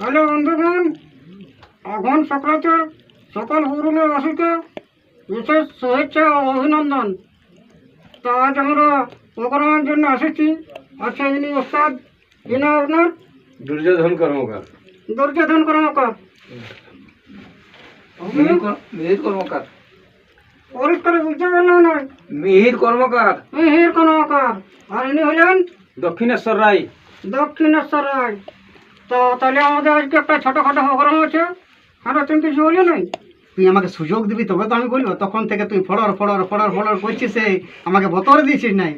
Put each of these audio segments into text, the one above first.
তাহলে বন্ধুগণ এখন সকালে সকল পুরুলিয়াবাসীকে বিশেষ শুভেচ্ছা ও অভিনন্দন। তো আজ আমরা প্রোগ্রামের জন্য এসেছি আচ্ছা ইনি ওস্তাদ ইনি আপনার দুর্যোধন কর্মকার। দুর্যোধন কর্মকার। মিহির কর্মকার। পরিষ্কার বুঝতে পারলাম না মিহির কর্মকার। মিহির কর্মকার। আর ইনি হলেন দক্ষিণেশ্বর রায়। দক্ষিণেশ্বর রায়। তো তাহলে আমাদের আজকে একটা ছোটোখাটো প্রোগ্রাম আছে। আর তুমি কিছু বলি নাই? তুই আমাকে সুযোগ দিবি তবে তো আমি বলব তখন থেকে তুই ফড়র ফড়র ফড়র ফড়র করছিস আমাকে বতর দিয়েছিস নাই।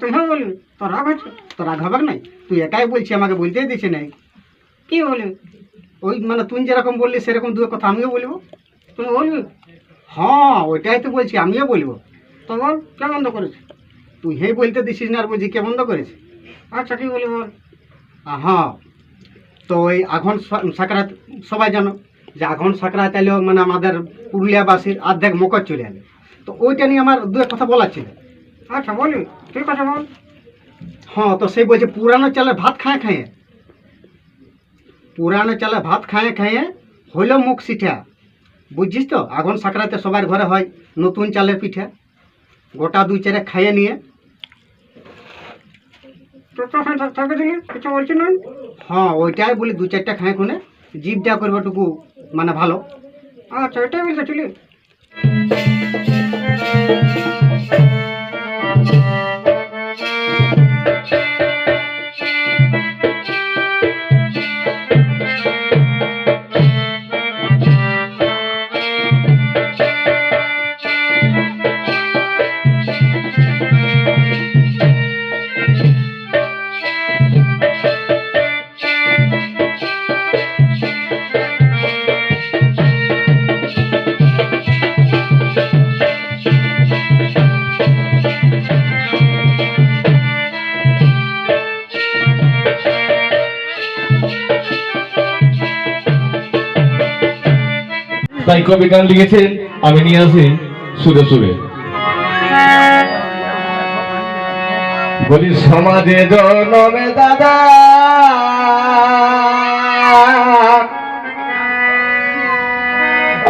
তুই হ্যাঁ বলি তো রাগ আছে তো রাগ হবে নাই? তুই একাই বলছি আমাকে বলতেই দিছিস নাই? কি বলি? ওই মানে তুই যেরকম বললি সেরকম দু কথা আমিও বলব। তুমি বলবি হ্যাঁ ওইটাই তো বলছি আমিও বলব। তো বল কে বন্ধ করেছে? তুই হেই বলতে দিছিস না আর বলছি কে বন্ধ করেছে? আচ্ছা কি বলি বল? হ্যাঁ তো ওই আঘন সাকরাত সবাই জানো যে আঘন সাকরাত এলো মানে আমাদের পুরুলিয়াবাসীর অর্ধেক মকর চলে এলো। তো ওইটা নিয়ে আমার দু এক কথা বলার ছিল। আচ্ছা বলি ঠিক আছে বল হ্যাঁ তো সেই বলছে পুরানো চালে ভাত খায় খায়। পুরানো চালে ভাত খায় খায় হইল মুখ সিঠা। বুঝছিস তো? আগুন সাকরাতে সবার ঘরে হয় নতুন চালের পিঠা। গোটা দুই চারে খাইয়ে নিয়ে থাকে দিলি কিছু বলছি না? হ্যাঁ ওইটাই বলি দু চারটা খাই খুনে। জিভটা করবে টুকু মানে ভালো। আচ্ছা এটাই বলতে ছিলি কবি গান লিখেছেন, আমি নিয়ে আসি সুরে সুরে। বলি, সমাজে জনমে দাদা,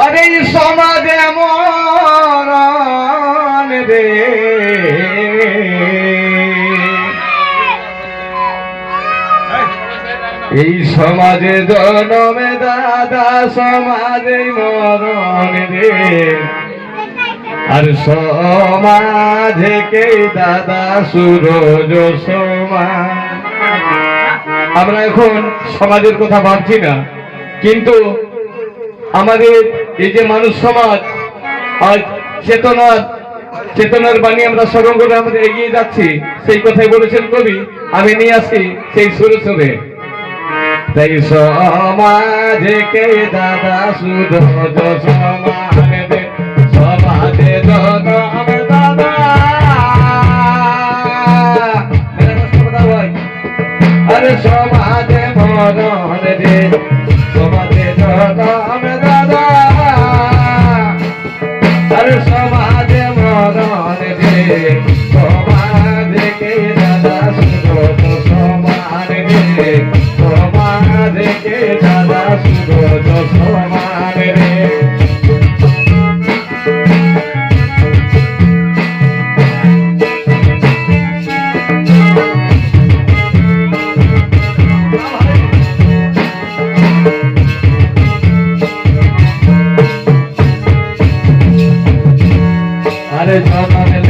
আরে সমাজে মরণ সমাজে জনমে দাদা, সমাজে মরণ রে আর সমাজে কে দাদা, সুরজ সমাজ। আমরা এখন সমাজের কথা ভাবছি না, কিন্তু আমাদের এই যে মানুষ সমাজ, আজ চেতনার চেতনার বাণী আমরা স্মরণ করে আমাদের এগিয়ে যাচ্ছি। সেই কথাই বলেছেন কবি, আমি নিয়ে আসি সেই সুরে সুরে তাই সমাজকে দাদা শুধু সমাজে সমাজে আমার দাদা। আরে সমাজে মরণ রে তার জন্মে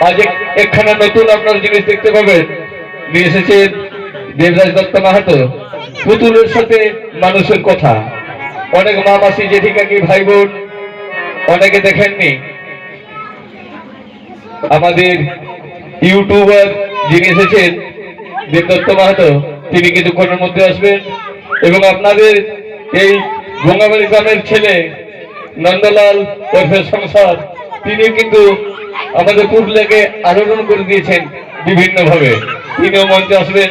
আজ এক- একখানা নতুন আপনার জিনিস দেখতে পাবেন। নিয়ে এসেছেন দেবরাজ দত্ত মাহাতো। পুতুলের সাথে মানুষের কথা। অনেক মা মাসি জেঠি কাকি ভাই বোন অনেকে দেখেননি। আমাদের ইউটিউবার যিনি এসেছেন দেবদত্ত মাহাতো, তিনি কিছুক্ষণের মধ্যে আসবেন এবং আপনাদের এই গঙ্গাবাড়ি গ্রামের ছেলে নন্দলাল ওরফে সংসার তিনি কিন্তু আমাদের পুরুলিয়াকে আলোড়ন করে দিয়েছেন বিভিন্নভাবে। তিনিও মঞ্চে আসবেন।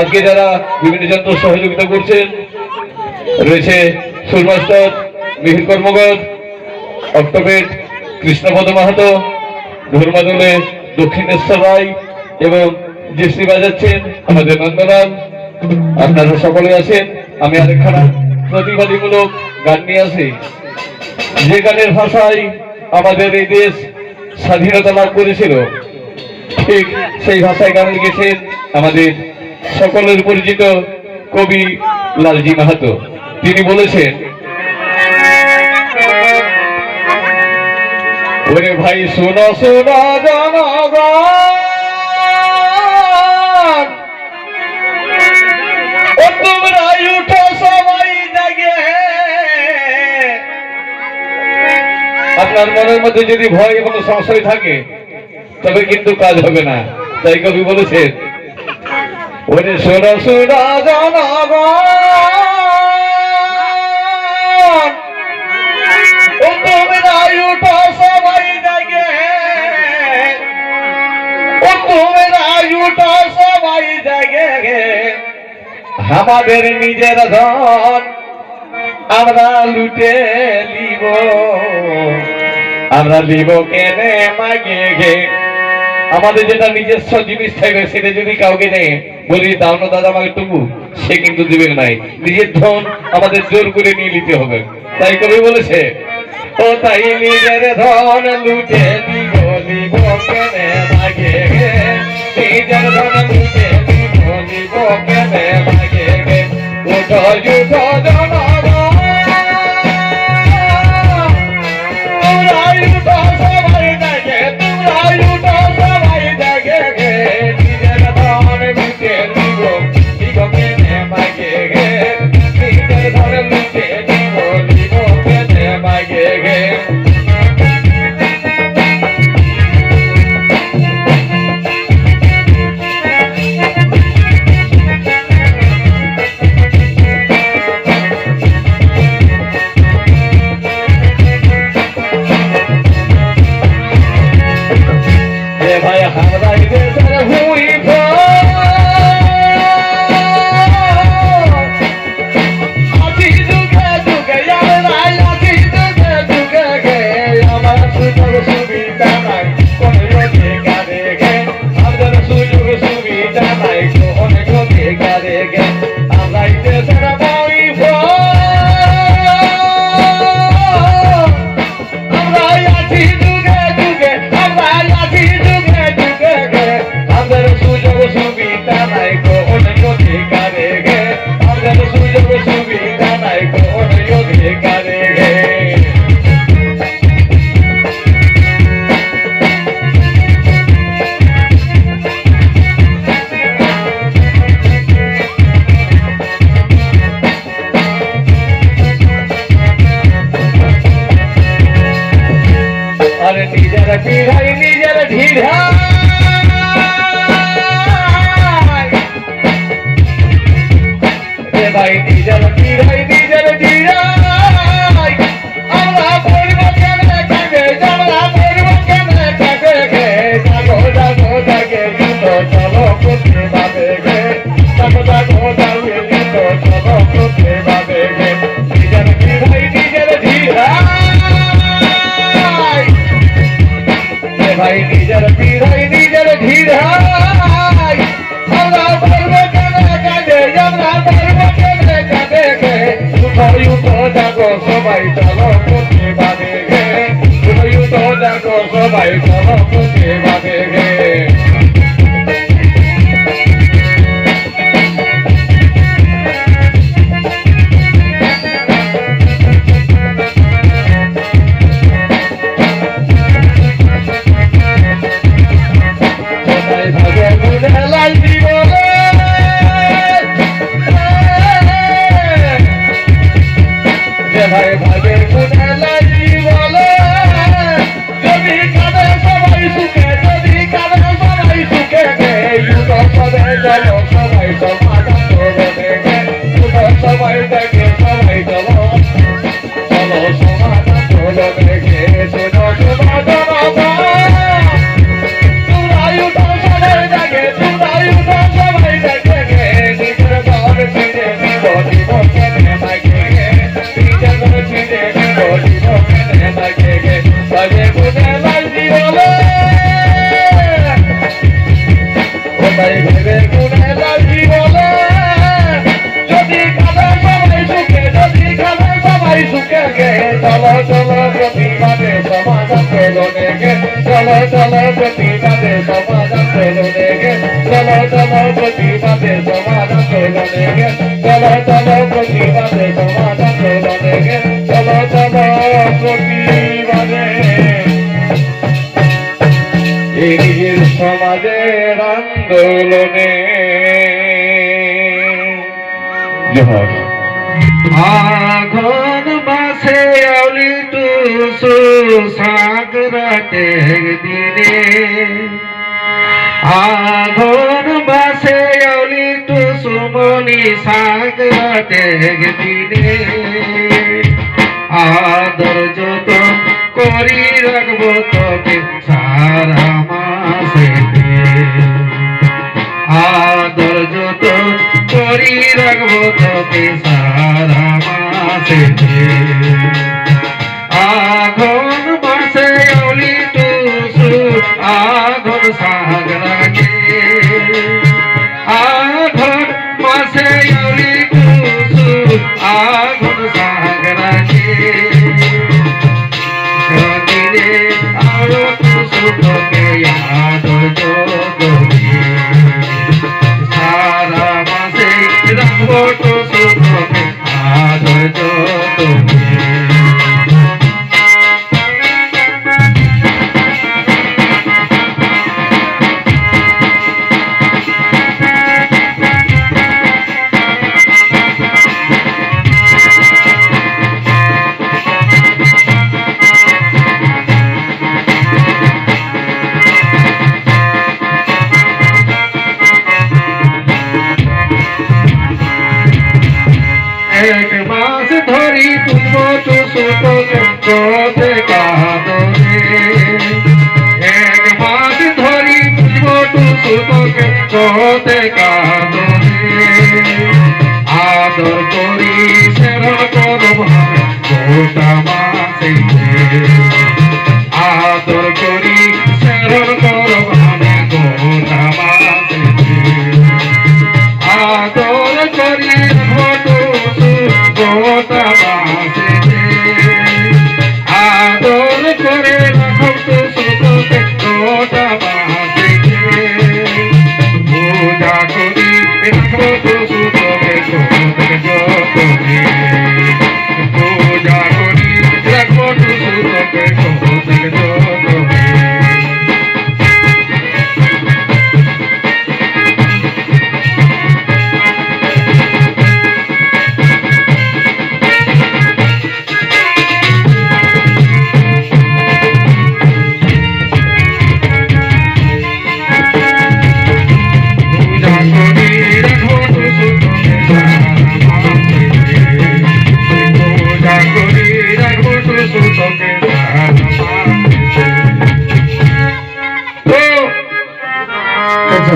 আজকে যারা বিভিন্ন যন্ত্র সহযোগিতা করছেন, রয়েছে সুরমাস্টার, মিহির কর্মকর, অক্টোপেট, কৃষ্ণপদ মাহাতো, ধর্মাদলে দক্ষিণেশ্বর রায় এবং জিসি বাজাচ্ছেন আমাদের নন্দলাল। আপনারা সকলে আছেন, আমি আরেকখানা প্রতিবাদীমূলক গান নিয়ে আসি। যে গানের ভাষায় আমাদের এই দেশ স্বাধীনতা লাভ করেছিল। ঠিক সেই ভাষায় গান লিখেছেন আমাদের সকলের পরিচিত কবি লালজি মাহাতো। তিনি বলেছেন, ওরে ভাই, শোনো শোনো জনগণ তোমরা উঠো সবাই আপনার মনের মধ্যে যদি ভয় এবং সংশয় থাকে, তবে কিন্তু কাজ হবে না। তাই কবি বলেছেন, ওরে সোনা সোনা আমাদের নিজের ধন আমরা লুটে নিব। আমরা দিব কেনে মাগে আমাদের যেটা নিজস্ব জিনিস থাকবে, সেটা যদি কাউকে নেই বলি, দাও না দাদা আমাকে টুকু। সে কিন্তু দিবে নাই। নিজের ধন আমাদের জোর করে নিয়ে নিতে হবে। তাই কবি বলেছে, ও তাই নিজের ধন লুটে দিব কেনে মাগে নিজের ধন লুটে দিব কেনে মাগে গে যুদ্ধ জন copa, samba e pra lá. জোহর আগুন মাসে অলি টুসু সাগরাতের দিনে। আগুন মাসে অলি টুসু মনি সাগরাতের দিনে। আদর যত করি রাখব তো তোকে সারা মাসে আঘন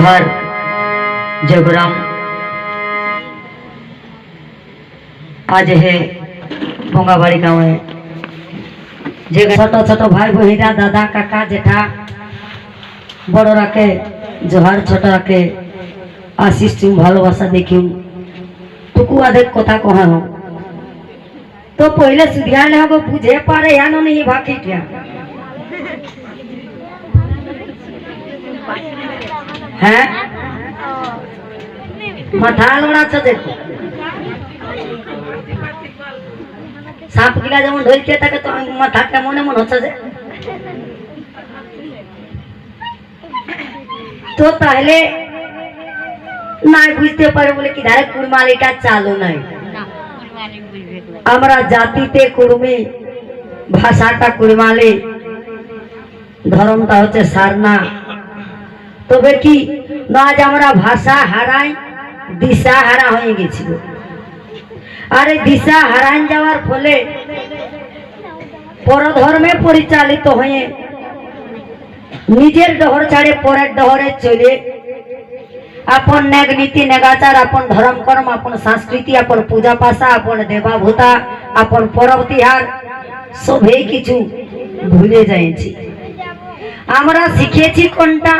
तो जोहर जगराम আজ হে বঙ্গাবাড়ি গাঁয়ে যে ছোট ছোট ভাই বহিরা দাদা কাকা জেঠা বড়রাকে জোহার ছোটরাকে আশিস তুমি ভালোবাসা দেখিম টুকু আধেক কথা কহা হোক তো পহলে সুধিয়ালে হবে বুঝে পারে ইয়ানো नहीं बाकी क्या হ্যাঁ মাথা লোড়াচ্ছে দেখো সাপ গিলা যেমন ধরছে তাকে তো আমি মাথা কেমন এমন হচ্ছে যে তো তাহলে নাই বুঝতে পারে বলে কি ধারে কুড়মালিটা চালু নাই আমরা জাতিতে কুর্মী ভাষাটা কুড়মালি ধরনটা হচ্ছে সারনা তবে কি? আজ আমরা ভাষা হারাই, দিশা হারা হয়ে গেছিল। আর এই দিশা হারাই যাওয়ার ফলে পরধর্মে পরিচালিত হয়ে নিজের ডহর ছাড়ে পরের ডহরে চলে। আপন নেগ নীতি নেগাচার আপন ধর্ম কর্ম আপন সংস্কৃতি, আপন পূজা পাশা আপন দেবাভূতা, আপন পরব তিহার সবই কিছু ভুলে যাইছি। আমরা শিখেছি কোনটা?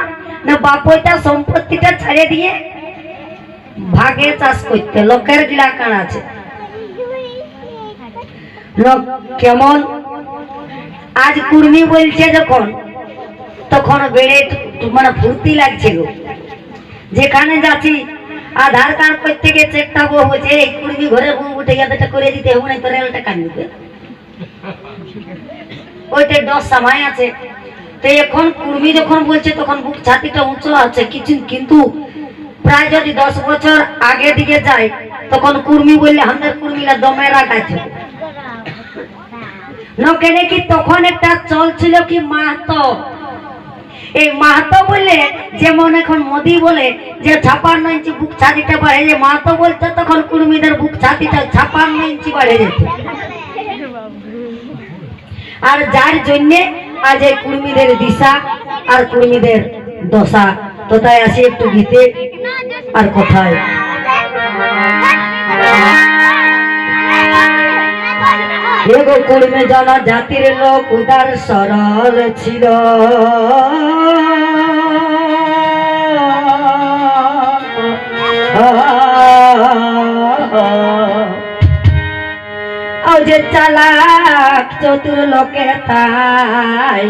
না বাপইটা সম্পত্তিটা ছেড়ে দিয়ে ভাগে চাষ করতে। লোকের গিলা কান আছে। লোক কেমন? আজ কুর্মি বলছে যখন, তখন বেড়ে মানে ফুর্তি লাগছে গো। যেখানে যাচ্ছি, আধার কার্ড করতে গিয়ে চেকটা বউ বলছে, এই কুর্মি ঘরের বউ উঠে গেছে করে দিতে হবে, না তো রেলটা কাটবে ওইটা দশ সময় আছে। তো এখন কুর্মি যখন বলছে তখন বুক ছাতিটা উঁচু আছে কিছু কিন্তু প্রায় যদি দশ বছর আগে দিকে যায় তখন কুর্মি বললে আমাদের কুর্মিলা দমে রাখাছে ন কি তখন একটা চল ছিল কি মাহাতো? এই মাহাতো বললে যেমন এখন মোদি বলে যে ছাপান্ন ইঞ্চি বুক ছাতিটা বাড়ে। যে মাহাতো বলতো তখন কুর্মীদের বুক ছাতিটা ছাপান্ন ইঞ্চি বাড়ে যেত। আর যার জন্যে আজ এই কুর্মীদের দিশা আর কুর্মীদের দশা। তো তাই আসি একটু গীতে আর কোথায়? এগো কুর্মে জানা জাতির লোক, উদার সরল ছিল। যে চালাক চতুর লোকে তাই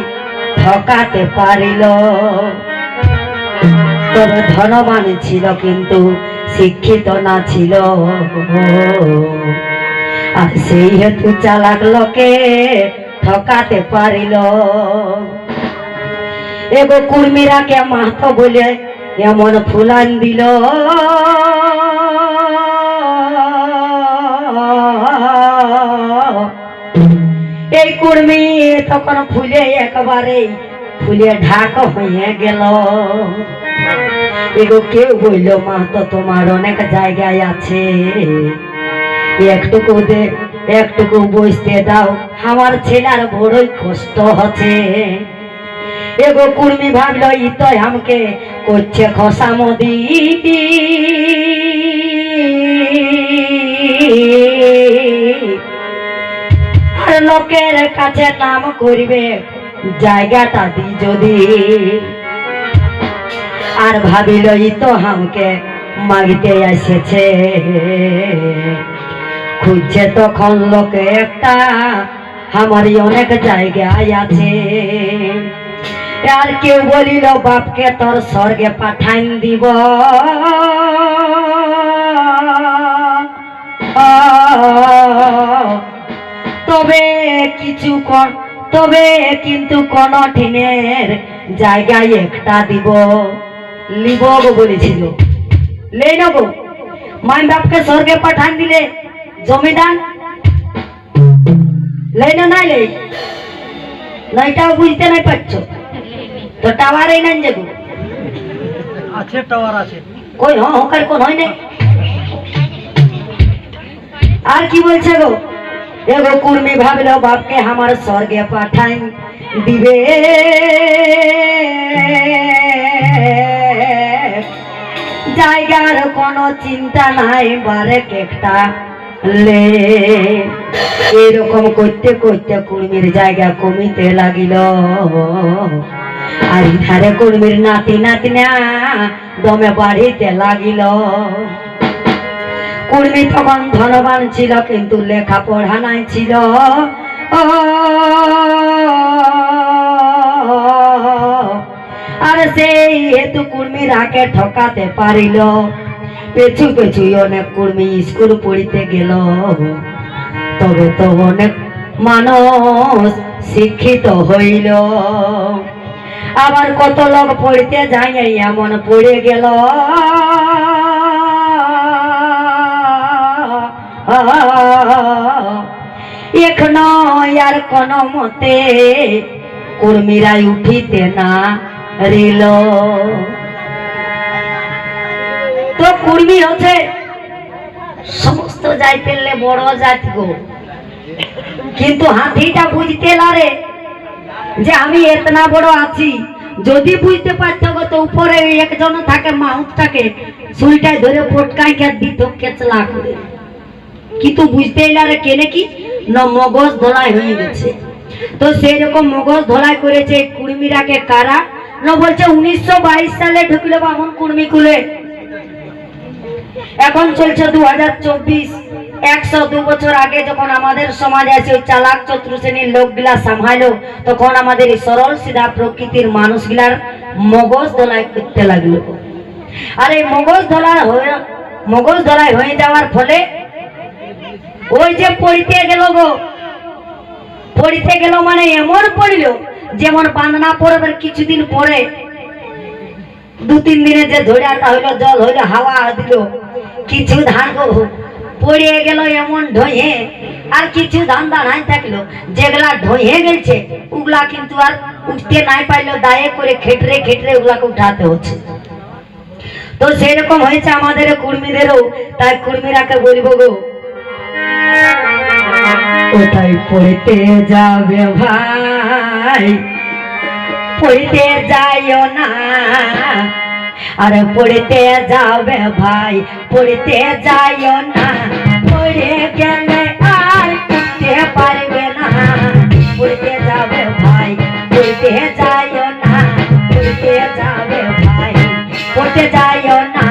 ঠকাতে পারিল। তবে ধনবান ছিল কিন্তু শিক্ষিত না ছিল। আর সেই হেতু চালাক লোকে ঠকাতে পারিল। এগো কুর্মীরাকে মাহাতো বলে এমন ফুলান দিল। এই কুর্মি তখন ফুলে একবারে ফুলে ঢাক হয়ে গেল। এগো কেউ বলল, মা, তো তোমার অনেক জায়গায় আছে। একটুকু দে, একটুকু বসতে দাও। আমার ছেলের বড়ই কষ্ট হচ্ছে। এগো কুর্মি ভাবলো ই তো আমাকে করছে খসা মদি লোকের কাছে নাম করিবে, জায়গাটা দি যদি। আর ভাবিল তো আমাকে মাগিতে এসেছে। খুঁজছে তখন লোকে একটা, আমারই অনেক জায়গায় আছে। আর কেউ বলিল, বাপকে তোর স্বর্গে পাঠান দিব। তবে কিছু কর তবে কিন্তু কোন ঠিনের জায়গায় একটা দিব। লিব গো বলেছিল। লে নেব মাই বাপকে স্বর্গে পাঠান দিলে জমিদান লেই না নাই লেই নয়টাও বুঝতে নাই পারছ? তো টাওয়ার টাওয়ারে নাই যাব আছে টাওয়ার আছে। কই হ্যাঁ হকার কোন হয় নাই। আর কি বলছে গো? এগো কুর্মি ভাবলো বাপকে আমার স্বর্গে পাঠাই দিবে জায়গার কোনো চিন্তা নাই বারে কেকটা লে এরকম করতে করতে কুর্মির জায়গা কমিতে লাগিল আর ধারে কুর্মির নাতি নাতিনা দমে বাড়িতে লাগিল কুর্মি তখন ধনবান ছিল, কিন্তু লেখাপড়া নাই ছিল। আর সেই হেতু কুর্মি রাকে ঠকাতে পারিল। পেছু পেছু অনেক কুর্মি স্কুল পড়িতে গেল। তবে তো অনেক মানুষ শিক্ষিত হইল। আবার কত লোক পড়িতে যাই এমন পড়ে গেল। এখনও আর কোন মতে কর্মীরা উঠিতে না রিল। তো কুর্মী হচ্ছে সমস্ত বড় গো। কিন্তু হাতিটা বুঝতে লারে যে আমি এতনা বড় আছি। যদি বুঝতে পারতো গো তো উপরে একজন থাকে মাহুতটাকে সুইটায় ধরে পটকাই কে দিত কেচলা করে। কিন্তু বুঝতে এলারে কেনে কি? না, মগজ ধলাই হয়ে গেছে। তো সেই রকম মগজ ধলাই করেছে কুর্মীরাকে কারা? না, বলছে উনিশশো বাইশ সালে ঢুকলো বামন কুর্মী কুলে। এখন চলছে দু হাজার চব্বিশ। একশো দু বছর আগে যখন আমাদের সমাজে আছে চালাক চতুর শ্রেণির লোকগুলা সামহাইলো তখন আমাদের সরল, সিধা প্রকৃতির মানুষগুলার মগজ ধলাই করতে লাগল। আর এই মগজ ধলাই হয়ে মগজ ধলাই হয়ে যাওয়ার ফলে ওই যে পড়িতে গেল গো। পড়িতে গেল মানে এমন পড়িল, যেমন বান্দনা পড়বের কিছুদিন পরে। দু, তিন দিনে যে ঝড়াটা হইল, জল হইল, হাওয়া দিল, কিছু ধান গো পড়ে গেল এমন ঢয়ে, আর কিছু ধান্দা নাই থাকল। যেগুলা ঢয়ে গেছে, ওগুলা কিন্তু আর উঠতে নাই পাইলো, দায়ে করে খেটরে খেটরে ওগুলাকে উঠাতে হচ্ছে। তো সেরকম হয়েছে আমাদের কুর্মীদেরও, তাই কুর্মীরাকে বলব গো ওটাই পড়তে যাবে ভাই? পড়তে যাইও না। আরে পড়তে যাবে ভাই, পড়তে যাইও না। পড়ে গেলে আর উঠতে পারবে না। পড়তে যাবে ভাই, পড়তে যাইও না। পড়তে যাবে ভাই, পড়তে যাইও না।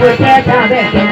যাইও না পড়ে গেলে